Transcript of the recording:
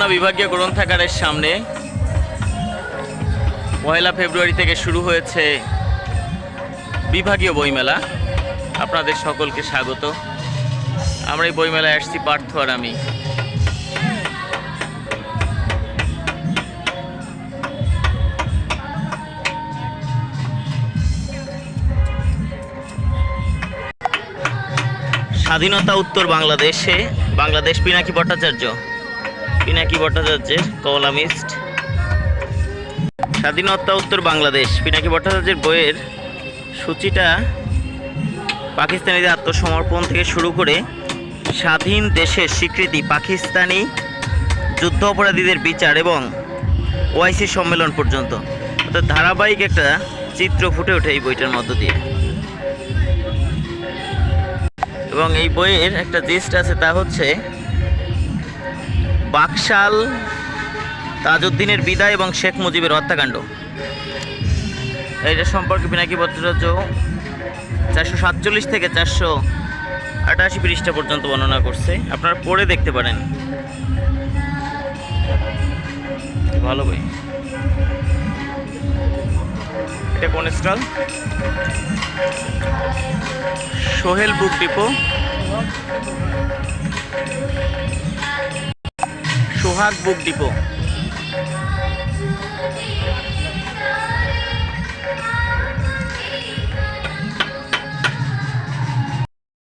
খুলনা বিভাগীয় গ্রন্থাগারের সামনে পয়লা ফেব্রুয়ারি থেকে শুরু হয়েছে বিভাগীয় বইমেলা। আপনাদের সকলকে স্বাগত। আমরা এই বইমেলায় আসছি পার্থ আর আমি। স্বাধীনতা উত্তর বাংলাদেশে বাংলাদেশ পিনাকি ভট্টাচার্য পিনাকি ভট্টাচার্যের কলামিস্ট স্বাধীনতা উত্তর বাংলাদেশ। পিনাকি ভট্টাচার্যের বইয়ের সূচিটা পাকিস্তানিদের আত্মসমর্পণ থেকে শুরু করে স্বাধীন দেশের স্বীকৃতি, পাকিস্তানি যুদ্ধ অপরাধীদের বিচার এবং ওআইসি সম্মেলন পর্যন্ত। অর্থাৎ ধারাবাহিক একটা চিত্র ফুটে ওঠে এই বইটার মধ্য দিয়ে। এবং এই বইয়ের একটা জিস্ট আছে তা হচ্ছে বাকশাল তাজউদ্দিনের বিদায় এবং শেখ মুজিবের হত্যাকাণ্ড। এইটা সম্পর্কে পিনাকি ভট্টাচার্য চারশো সাতচল্লিশ থেকে চারশো আটাশি পৃষ্ঠা পর্যন্ত বর্ণনা করছে। আপনারা পড়ে দেখতে পারেন। ভালো বই। এটা কোন stall? Sohel book depot. Sohag book depot